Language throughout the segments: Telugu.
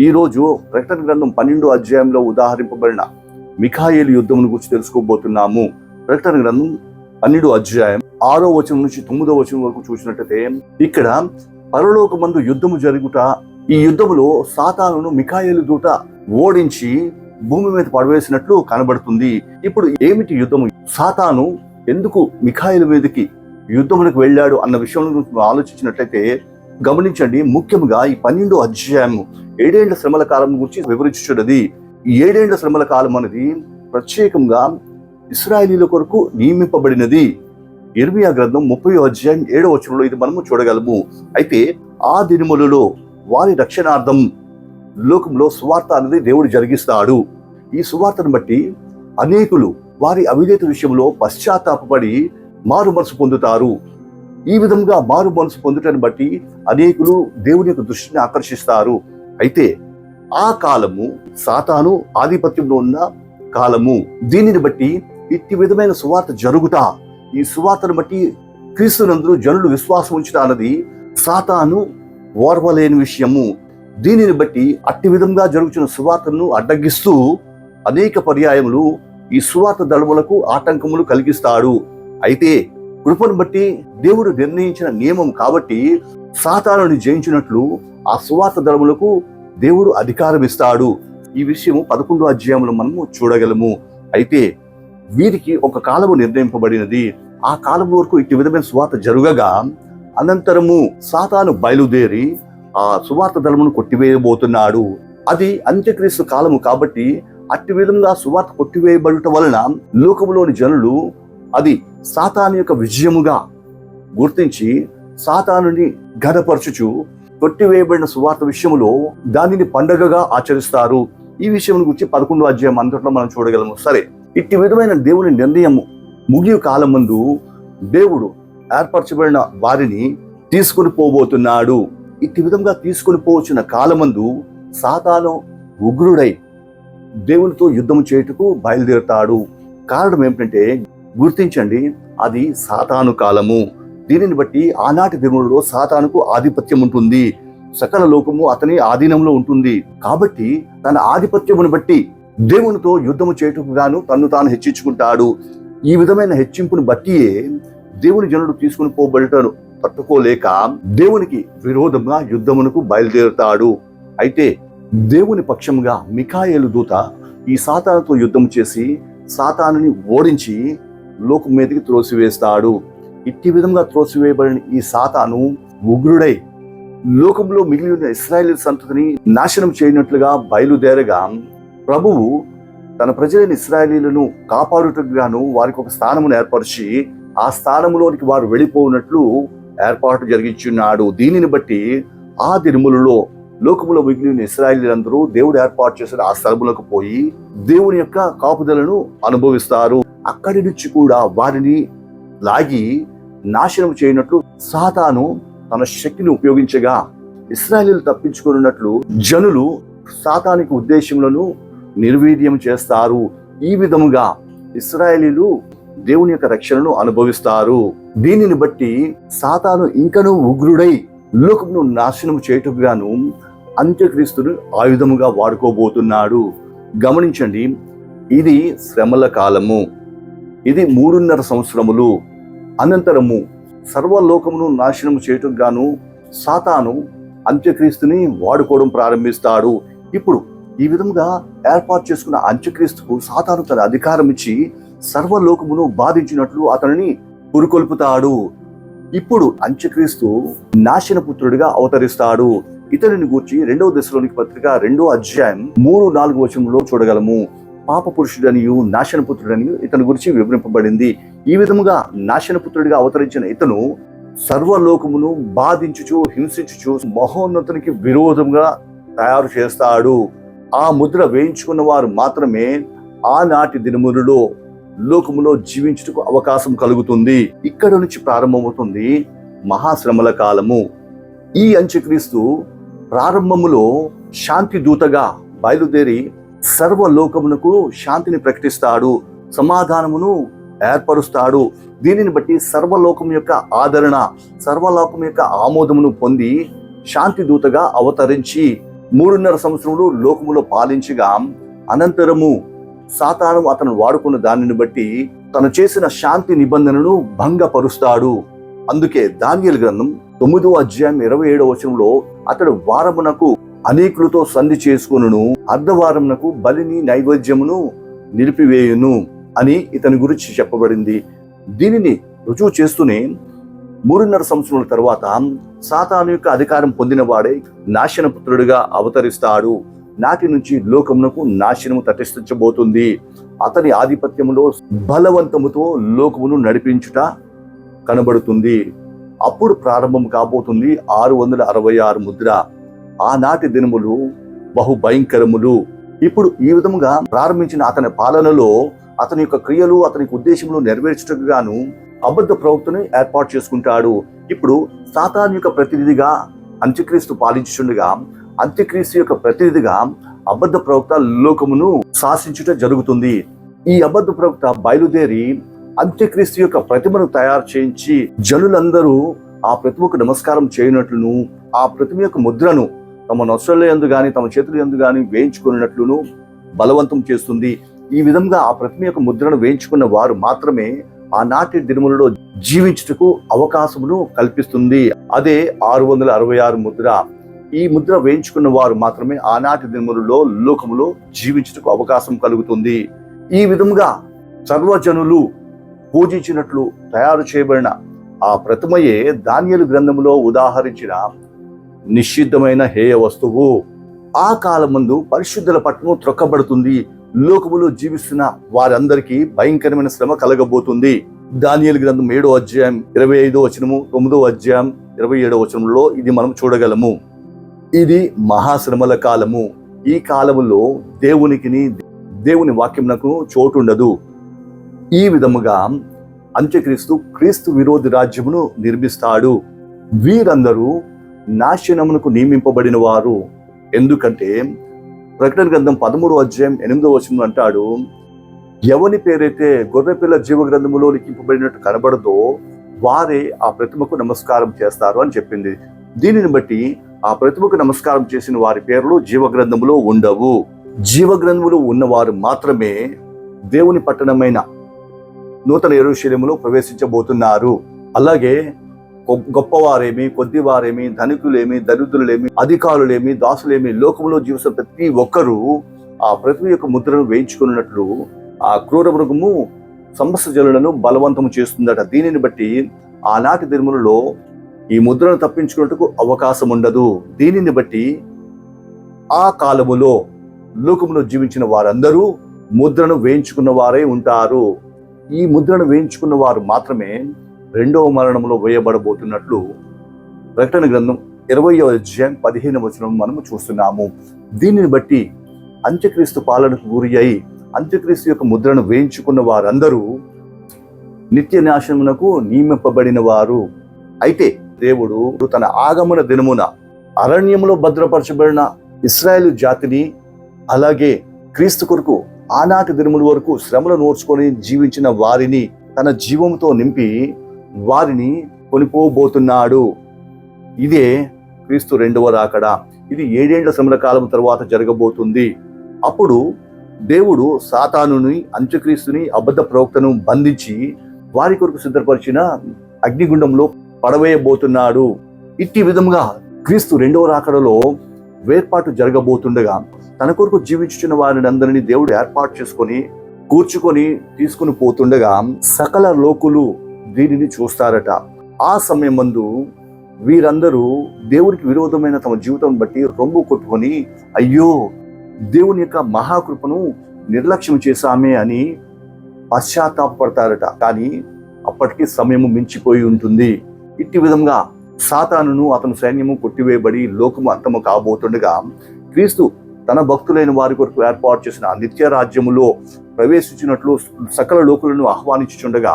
ఈ రోజు ప్రకటన గ్రంథం పన్నెండో అధ్యాయంలో ఉదాహరింపబడిన మిఖాయిలు యుద్ధమును గురించి తెలుసుకోబోతున్నాము. ప్రకటన గ్రంథం పన్నెండు అధ్యాయం ఆరో వచనం నుంచి తొమ్మిదో వచనం వరకు చూసినట్టయితే ఇక్కడ పరలోకమందు యుద్ధము జరుగుట ఈ యుద్ధములో సాతాను మిఖాయిలు దూట ఓడించి భూమి మీద పడవేసినట్లు కనబడుతుంది. ఇప్పుడు ఏమిటి యుద్ధము? సాతాను ఎందుకు మిఖాయిల మీదకి యుద్ధములకు వెళ్ళాడు అన్న విషయం గురించి ఆలోచించినట్లయితే గమనించండి ముఖ్యంగా ఈ పన్నెండు అధ్యాయము ఏడేండ్ల శ్రమల కాలం గురించి వివరించుచున్నది. ఈ శ్రమల కాలం అనేది ప్రత్యేకంగా ఇస్రాయలీల కొరకు నియమింపబడినది. ఇర్మియా గ్రంథం ముప్పై అధ్యాయం ఏడవ వచనంలో ఇది మనము చూడగలము. అయితే ఆ దినములలో వారి రక్షణార్థం లోకంలో సువార్త అనేది దేవుడు జరిగిస్తాడు. ఈ సువార్తను బట్టి అనేకులు వారి అవినేత విషయంలో పశ్చాత్తాపడి మారు మనసు పొందుతారు. ఈ విధంగా మారు మనసు పొందుటని బట్టి అనేకులు దేవుని యొక్క దృష్టిని ఆకర్షిస్తారు. అయితే ఆ కాలము సాతాను ఆధిపత్యంలో ఉన్న కాలము. దీనిని బట్టి ఇట్టి విధమైన సువార్త జరుగుతా ఈ సువార్తను బట్టి క్రీస్తునందు జనులు విశ్వాసం ఉంచుట అన్నది సాతాను ఓర్వలేని విషయము. దీనిని బట్టి అట్టి విధంగా జరుగుతున్న సువార్తను అడ్డగిస్తూ అనేక పర్యాయములు ఈ సువార్త దళములకు ఆటంకములు కలిగిస్తాడు. అయితే కృపను బట్టి దేవుడు నిర్ణయించిన నియమం కాబట్టి సాతాను జయించినట్లు ఆ సువార్త దళములకు దేవుడు అధికారం ఇస్తాడు. ఈ విషయము పదకొండో అధ్యాయంలో మనము చూడగలము. అయితే వీరికి ఒక కాలము నిర్ణయింపబడినది. ఆ కాలం వరకు ఇట్టి విధమైన సువార్త జరుగగా అనంతరము సాతాను బయలుదేరి ఆ సువార్త దళమును కొట్టివేయబోతున్నాడు. అది అంత్యక్రీస్తు కాలము కాబట్టి అట్టి విధంగా సువార్త కొట్టివేయబడటం వలన లోకములోని జనులు అది సాతాను యొక్క విజయముగా గుర్తించి సాతానుని ఘనపరచుచు కొట్టివేయబడిన సువార్త విషయములో దానిని పండగగా ఆచరిస్తారు. ఈ విషయం గురించి పదకొండు అధ్యాయం అంతట్లో మనం చూడగలము. సరే ఇట్టి విధమైన దేవుని నిర్ణయము ముగియు కాలం ముందు దేవుడు ఏర్పరచబడిన వారిని తీసుకుని పోబోతున్నాడు. ఇట్టి విధంగా తీసుకుని పోవచ్చిన కాలమందు సాతాను ఉగ్రుడై దేవునితో యుద్ధం చేయుటకు బయలుదేరుతాడు. కారణం ఏమిటంటే గుర్తించండి అది సాతాను కాలము. దీనిని బట్టి ఆనాటి దినములలో సాతానుకు ఆధిపత్యం ఉంటుంది సకల లోకము అతని ఆధీనంలో ఉంటుంది. కాబట్టి తన ఆధిపత్యమును బట్టి దేవునితో యుద్ధము చేయుటకు గాను తన్ను తాను హెచ్చించుకుంటాడు. ఈ విధమైన హెచ్చింపును బట్టియే దేవుని జనుడు తీసుకుని పోబడటను తట్టుకోలేక దేవునికి విరోధంగా యుద్ధమునకు బయలుదేరుతాడు. అయితే దేవుని పక్షంగా మిఖాయేలు దూత ఈ సాతానుతో యుద్ధం చేసి సాతానుని ఓడించి లోకం మీదకి త్రోసివేస్తాడు. ఇట్టి విధంగా త్రోసివేయబడిన ఈ సాతాను ఉగ్రుడై లోకంలో మిగిలి ఉన్న ఇస్రాయేల్ సంతతిని నాశనం చేయనట్లుగా బయలుదేరగా ప్రభువు తన ప్రజలైన ఇస్రాయేలీలను కాపాడుటకు గాను వారికి ఒక స్థానమును ఏర్పరిచి ఆ స్థానములోనికి వారు వెళ్ళిపోయినట్లు ఏర్పాటు జరిగించున్నాడు. దీనిని బట్టి ఆ దినములలో లోకములో మిగిలిన ఇస్రాయలీలందరూ దేవుడు ఏర్పాటు చేసిన ఆ స్థలములకు పోయి దేవుని యొక్క కాపుదలను అనుభవిస్తారు. అక్కడి నుంచి కూడా వారిని లాగి నాశనం చేయనట్లు సాతాను తన శక్తిని ఉపయోగించగా ఇస్రాయలీలు తప్పించుకున్నట్లు జనులు సాతానికి ఉద్దేశములను నిర్వీర్యం చేస్తారు. ఈ విధముగా ఇస్రాయలీలు దేవుని యొక్క రక్షణను అనుభవిస్తారు. దీనిని బట్టి సాతాను ఇంకనూ ఉగ్రుడై లోకమును నాశనం చేయుటకు గాను అంత్యక్రీస్తును ఆయుధముగా వాడుకోబోతున్నాడు. గమనించండి ఇది శ్రమల కాలము. ఇది మూడున్నర సంవత్సరములు. అనంతరము సర్వలోకమును నాశనం చేయటం గాను సాతాను అంత్యక్రీస్తుని వాడుకోవడం ప్రారంభిస్తాడు. ఇప్పుడు ఈ విధంగా ఏర్పాటు చేసుకున్న అంత్యక్రీస్తుకు సాతాను తన అధికారం ఇచ్చి సర్వలోకమును బాధించినట్లు అతనిని పురుకొల్పుతాడు. ఇప్పుడు అంత్యక్రీస్తు నాశనపుత్రుడిగా అవతరిస్తాడు. ఇతనిని గూర్చి రెండవ దశలోనికి పత్రిక రెండో అధ్యాయం మూడు నాలుగు వచనంలో చూడగలము. పాపపురుషుడనియు నాశనపుత్రుడనియు ఇతని గురించి వివరింపబడింది. ఈ విధముగా నాశనపుత్రుడిగా అవతరించిన ఇతను సర్వలోకమును బాధించుచు హింసించుచు మహోన్నతునికి విరోధంగా తయారు చేస్తాడు. ఆ ముద్ర వేయించుకున్న వారు మాత్రమే ఆనాటి దినములలో లోకములో జీవించుటకు అవకాశం కలుగుతుంది. ఇక్కడ నుంచి ప్రారంభమవుతుంది మహాశ్రమల కాలము. ఈ అంత్యక్రీస్తు ప్రారంభములో శాంతి దూతగా బయలుదేరి సర్వలోకమునకు శాంతిని ప్రకటిస్తాడు సమాధానమును ఏర్పరుస్తాడు. దీనిని బట్టి సర్వలోకం యొక్క ఆదరణ సర్వలోకం యొక్క ఆమోదమును పొంది శాంతి దూతగా అవతరించి మూడున్నర సంవత్సరములు లోకములో పాలించగా అనంతరము సాతాను అతను వాడుకున్న దానిని బట్టి తను చేసిన శాంతి నిబంధనను భంగపరుస్తాడు. అందుకే దానియల్ గ్రంథం తొమ్మిదో అధ్యాయం ఇరవై ఏడవ వచనంలో అతడు వారమునకు అనేకులతో సంధి చేసుకును అర్ధవారంనకు బలిని నైవేద్యమును నిలిపివేయును అని ఇతని గురించి చెప్పబడింది. దీనిని రుజువు చేస్తూనే మూడున్నర సంవత్సరాల తర్వాత సాతాను యొక్క అధికారం పొందినవాడే నాశనపుత్రుడిగా అవతరిస్తాడు. నాటి నుంచి లోకమునకు నాశనము తటిష్టించబోతుంది అతని ఆధిపత్యములో బలవంతముతో లోకమును నడిపించుట కనబడుతుంది. అప్పుడు ప్రారంభం కాబోతుంది ఆరు వందల అరవై ఆరు ముద్ర. ఆనాటి దినములు బహు భయంకరములు. ఇప్పుడు ఈ విధముగా ప్రారంభించిన అతని పాలనలో అతని యొక్క క్రియలు అతనికి ఉద్దేశములు నెరవేర్చుటకు గాను అబద్ధ ప్రవక్తను ఏర్పాటు చేసుకుంటాడు. ఇప్పుడు సాతాన్ యొక్క ప్రతినిధిగా అంత్యక్రీస్తు పాలించుండగా అంత్యక్రీస్తు యొక్క ప్రతినిధిగా అబద్ధ ప్రవక్త లోకమును శాసించుట జరుగుతుంది. ఈ అబద్ధ ప్రవక్త బయలుదేరి అంత్యక్రీస్తు యొక్క ప్రతిమను తయారు చేయించి జనులందరూ ఆ ప్రతిమకు నమస్కారం చేయనట్లును ఆ ప్రతిమ యొక్క ముద్రను తమ నొసళ్ళ ఎందు కానీ తమ చేతుల ఎందు కానీ వేయించుకున్నట్లును బలవంతం చేస్తుంది. ఈ విధంగా ఆ ప్రతిమ యొక్క ముద్రను వేయించుకున్న వారు మాత్రమే ఆనాటి దినములలో జీవించుటకు అవకాశమును కల్పిస్తుంది. అదే ఆరు వందల అరవై ఆరు ముద్ర. ఈ ముద్ర వేయించుకున్న వారు మాత్రమే ఆనాటి దినములలో లోకములో జీవించుటకు అవకాశం కలుగుతుంది. ఈ విధముగా సర్వజనులు పూజించినట్లు తయారు చేయబడిన ఆ ప్రతిమయే ధాన్యలు గ్రంథములో ఉదాహరించిన నిషిద్ధమైన హేయ వస్తువు. ఆ కాలం ముందు పరిశుద్ధుల పట్టణం త్రొక్కబడుతుంది. లోకములో జీవిస్తున్న వారందరికీ భయంకరమైన శ్రమ కలగబోతుంది. దానియలు గ్రంథం ఏడో అధ్యాయం ఇరవై ఐదో వచనము తొమ్మిదో అధ్యాయం ఇరవై ఏడో వచనంలో ఇది మనం చూడగలము. ఇది మహాశ్రమల కాలము. ఈ కాలములో దేవునికిని దేవుని వాక్యమునకు చోటుండదు. ఈ విధముగా అంత్యక్రీస్తు క్రీస్తు విరోధి రాజ్యమును నిర్మిస్తాడు. వీరందరూ నాశనమునకు నియమింపబడిన వారు ఎందుకంటే ప్రకటన గ్రంథం పదమూడు అధ్యాయం ఎనిమిదో వచనం అంటాడు ఎవని పేరైతే గొర్రెపిల్ల జీవ గ్రంథములో లిఖింపబడినట్టు కనబడదో వారే ఆ ప్రతిమకు నమస్కారం చేస్తారు అని చెప్పింది. దీనిని బట్టి ఆ ప్రతిమకు నమస్కారం చేసిన వారి పేర్లు జీవగ్రంథములో ఉండవు. జీవగ్రంథములో ఉన్నవారు మాత్రమే దేవుని పట్టణమైన నూతన ఎరుశల్యములో ప్రవేశించబోతున్నారు. అలాగే గొప్పవారేమి కొద్దివారేమి ధనికులేమి దరిద్రులేమి అధికారులేమి దాసులేమి లోకంలో జీవిస్తున్న ప్రతి ఒక్కరూ ఆ ప్రతి యొక్క ముద్రను వేయించుకున్నట్లు ఆ క్రూర మృగము సమస్త జనులను బలవంతము చేస్తుందట. దీనిని బట్టి ఆనాటి దినములలో ఈ ముద్రను తప్పించుకున్నట్టుకు అవకాశం ఉండదు. దీనిని బట్టి ఆ కాలములో లోకములో జీవించిన వారందరూ ముద్రను వేయించుకున్న వారే ఉంటారు. ఈ ముద్రను వేయించుకున్న వారు మాత్రమే రెండవ మరణంలో వేయబడబోతున్నట్లు ప్రకటన గ్రంథం ఇరవై అధ్యాయం పదిహేను వచనం మనము చూస్తున్నాము. దీనిని బట్టి అంత్యక్రీస్తు పాలనకు గురి అయి అంత్యక్రీస్తు యొక్క ముద్రను వేయించుకున్న వారందరూ నిత్య నాశనమునకు నియమింపబడిన వారు అయితే దేవుడు తన ఆగమన దినమున అరణ్యములో భద్రపరచబడిన ఇస్రాయేల్ జాతిని అలాగే క్రీస్తు కొరకు ఆనాటి దినముల వరకు శ్రమలు నోర్చుకొని జీవించిన వారిని తన జీవంతో నింపి వారిని కొనిపోబోతున్నాడు. ఇదే క్రీస్తు రెండవ రాకడ. ఇది ఏడేండ్ల సమరకాలం కాలం తర్వాత జరగబోతుంది. అప్పుడు దేవుడు సాతానుని అంత్యక్రీస్తుని అబద్ధ ప్రవక్తను బంధించి వారి కొరకు సిద్ధపరిచిన అగ్నిగుండంలో పడవేయబోతున్నాడు. ఇట్టి విధంగా క్రీస్తు రెండవ రాకడలో వేర్పాటు జరగబోతుండగా తన కొరకు జీవించుచున్న వారిని అందరినీ దేవుడు ఏర్పాటు చేసుకొని కూర్చుకొని తీసుకుని పోతుండగా సకల లోకులు దీనిని చూస్తారట. ఆ సమయం మందు వీరందరూ దేవునికి విరోధమైన తమ జీవితం బట్టి రొమ్ము కొట్టుకొని అయ్యో దేవుని యొక్క మహాకృపను నిర్లక్ష్యం చేశామే అని పశ్చాత్తాపడతారట కానీ అప్పటికి సమయము మించిపోయి ఉంటుంది. ఇట్టి విధంగా సాతానును అతని సైన్యము కొట్టివేయబడి లోకము అంతము కాబోతుండగా క్రీస్తు తన భక్తులైన వారి కొరకు ఏర్పాటు చేసిన నిత్య రాజ్యములో ప్రవేశించినట్లు సకల లోకులను ఆహ్వానించుచుండగా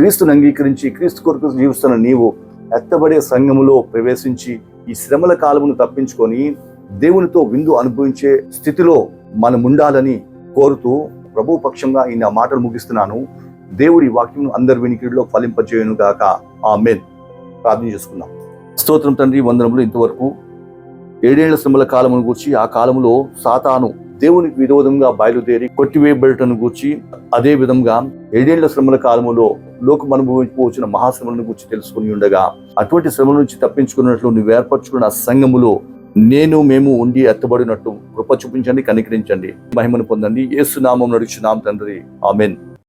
క్రీస్తును అంగీకరించి క్రీస్తు కొరకు జీవిస్తున్న నీవు ఎత్తబడే సంఘములో ప్రవేశించి ఈ శ్రమల కాలమును తప్పించుకొని దేవునితో విందు అనుభవించే స్థితిలో మనం ఉండాలని కోరుతూ ప్రభు పక్షంగా ఈ నా మాటలు ముగిస్తున్నాను. దేవుడి వాక్యం అందరి వినికిడిలో ఫలింపజేయను గాక. ఆ మెన్ ప్రార్థన చేసుకుందాం. స్తోత్రం తండ్రి వందనములు ఇంతవరకు. ఏడేళ్ళ శ్రమల కాలమును గూర్చి ఆ కాలంలో సాతాను దేవునికి విరోధంగా బయలుదేరి కొట్టివేయబడటను గూర్చి అదే విధంగా ఏడేళ్ళ శ్రమల కాలములో లోకం అనుభవించుకోవచ్చిన మహాశ్రమలను గురించి తెలుసుకుని ఉండగా అటువంటి శ్రమల నుంచి తప్పించుకున్నట్లు నువ్వు ఏర్పరచుకున్న సంఘములో నేను మేము ఉండి ఎత్తబడినట్టు కృప చూపించండి కనికరించండి. మహిమను పొందండి. ఏసునామం నడుచున్నాం తండ్రి. ఆమెన్.